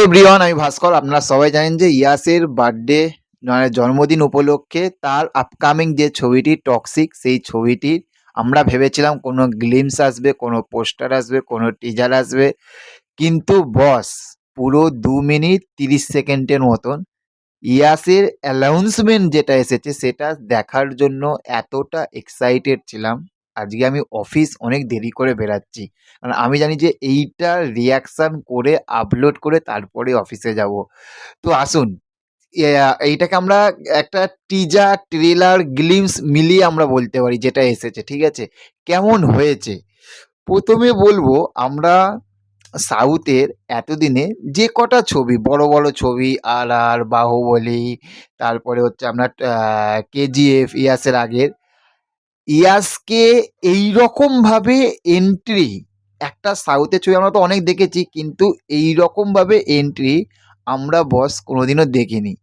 Hello Brian আমি ভাস্কর আপনারা সবাই জানেন যে ইয়াসের বার্থডে মানে জন্মদিন উপলক্ষে তার আপকামিং যে ছবিটি টক্সিক সেই ছবিটির আমরা ভেবেছিলাম কোনো গ্লিমস আসবে, কোনো পোস্টার আসবে, কোনো টিজার আসবে। কিন্তু বস পুরো দু মিনিট তিরিশ সেকেন্ডের মতন ইয়াসের অ্যানাউন্সমেন্ট যেটা এসেছে, সেটা দেখার জন্য এতটা এক্সাইটেড ছিলাম। আজকে আমি অফিস অনেক দেরি করে বেরাচ্ছি। কারণ আমি জানি যে এইটা রিয়াকশান করে আপলোড করে তারপরে অফিসে যাব। তো আসুন এইটাকে আমরা একটা টিজার ট্রেলার গ্লিমস মিলিয়ে আমরা বলতে পারি যেটা এসেছে, ঠিক আছে? কেমন হয়েছে? প্রথমে বলব, আমরা সাউথের এতদিনে যে কটা ছবি, বড় বড় ছবি, আর আর, বাহুবলী, তারপরে হচ্ছে আপনার কেজিএফ ইয়াসের আগের ইয়াসকে এইরকমভাবে এন্ট্রি একটা সাউথের ছবি আমরা তো অনেক দেখেছি, কিন্তু এইরকমভাবে এন্ট্রি আমরা বস কোনোদিনও দেখিনি।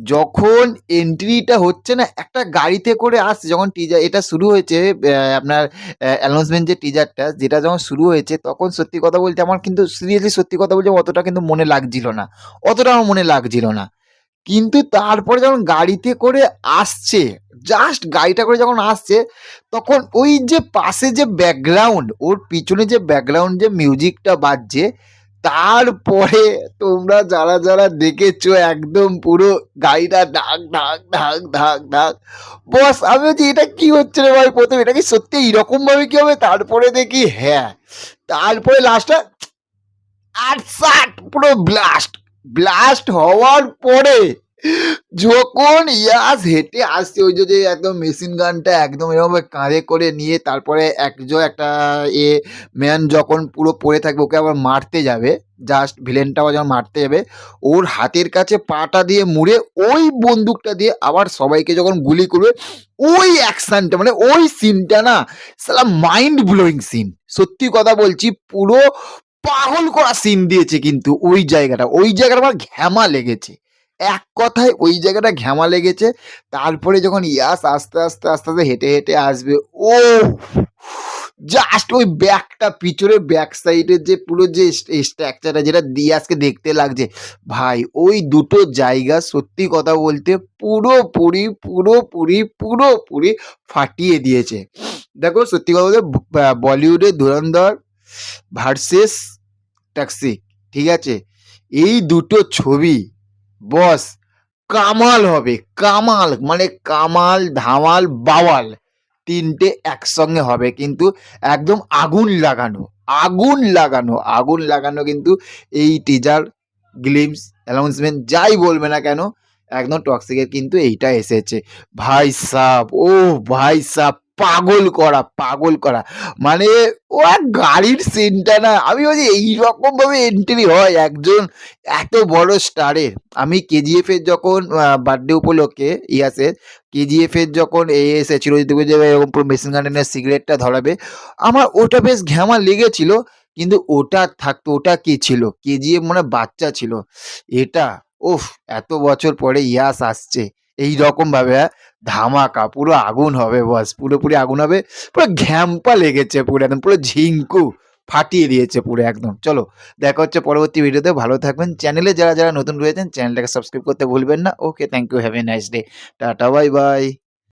যখন এন্ট্রিটা হচ্ছে না, একটা গাড়িতে করে আসছে, যখন টিজার এটা শুরু হয়েছে আপনার অ্যানাউন্সমেন্ট যে টিজারটা যেটা যখন শুরু হয়েছে, তখন সত্যি কথা বলতে আমার কিন্তু সিরিয়াসলি সত্যি কথা বলতে অতটা কিন্তু মনে লাগছিল না। অতটা আমার মনে লাগছিল না। কিন্তু তারপরে যখন গাড়িতে করে আসছে জাস্ট গাড়িটা করে যখন আসছে, তখন ওই যে পাশে যে ব্যাকগ্রাউন্ড ওর পিছনে যে ব্যাকগ্রাউন্ড যে মিউজিকটা বাজছে, তারপরে তোমরা যারা যারা দেখেছ একদম পুরো গাড়িটা ঢাক ঢাক ঢাক ঢাক ঢাক বস আমি বলছি, এটা কি হচ্ছে রে ভাই প্রথমে? এটা কি সত্যি এইরকম ভাবে কি হবে? তারপরে দেখি হ্যাঁ তারপরে লাস্টটা আট ষাট পুরো ব্লাস্ট ব্লাস্ট হওয়ার পরে যখন ইয়াস হেঁটে আসছে, ওই যে একদম মেশিন গানটা একদম এরকম কাঁধে করে নিয়ে তারপরে একজন একটা, এ ম্যান যখন পুরো পড়ে থাকবে, ওকে আবার মারতে যাবে। জাস্ট ভিলেনটাও যখন মারতে যাবে। ওর হাতের কাছে পাটা দিয়ে মুড়ে ওই বন্দুকটা দিয়ে আবার সবাইকে যখন গুলি করবে, ওই অ্যাকশনটা মানে ওই সিনটা না, সালা মাইন্ড ব্লোয়িং সিন সত্যি কথা বলছি, পুরো পাগল করা সিন দিয়েছে কিন্তু ওই জায়গাটা। ওই জায়গাটা আমার ঘ্যামা লেগেছে। এক কথায় ওই জায়গাটা ঘ্যামা লেগেছে। তারপরে যখন ইয়াস আস্তে আস্তে আস্তে আস্তে হেঁটে হেঁটে আসবে ও জাস্ট ওই ব্যাকটা পিছনের ব্যাক সাইডের যে পুরো যে স্ট্রাকচারটা যেটা দিয়ে আজকে দেখতে লাগছে। ভাই, ওই দুটো জায়গা সত্যি কথা বলতে পুরোপুরি পুরোপুরি পুরোপুরি ফাটিয়ে দিয়েছে। দেখো সত্যি কথা বলতে বলিউডের ধুরন্ধর ভার্সেস ট্যাক্সি ঠিক আছে? এই দুটো ছবি বস, কামাল হবে, কামাল মানে কামাল, ধামাল, বাওয়াল, তিনটে একসঙ্গে হবে কিন্তু একদম আগুন লাগানো আগুন লাগানো আগুন লাগানো কিন্তু এই টিজার গ্লিমস অ্যানাউন্সমেন্ট যাই বলবে না কেন, একদম টক্সিকের কিন্তু এইটা এসেছে। ভাই সাপ ও ভাই সাপ পাগল করা পাগল করা। মানে ও এক গাড়ির সিনটা না, আমি বলছি এইরকম ভাবে এন্ট্রি হয় একজন এত বড় স্টারের আমি কেজিএফ এর যখন বার্থডে উপলক্ষে ইয়াসের কেজিএফ এর যখন এ যদি দেখবে এরকম পুরো মেশিন গানের সিগারেটটা ধরাবে, আমার ওটা বেশ ঘ্যামা লেগেছিল, কিন্তু ওটা থাকতো, ওটা কি ছিল? কেজিএফ মানে বাচ্চা ছিল। এটা, উফ, এত বছর পরে ইয়াস আসছে। এই রকম ভাবে হ্যাঁ, ধামাকা পুরো আগুন হবে বস পুরোপুরি আগুন হবে পুরো ঘ্যাম্পা লেগেছে পুরো একদম পুরো ঝিঙ্কু ফাটিয়ে দিয়েছে পুরো একদম। চলো দেখা হচ্ছে পরবর্তী ভিডিওতে ভালো থাকবেন। চ্যানেলে যারা যারা নতুন রয়েছেন চ্যানেলটাকে সাবস্ক্রাইব করতে ভুলবেন না। Okay thank you have a nice day tata bye bye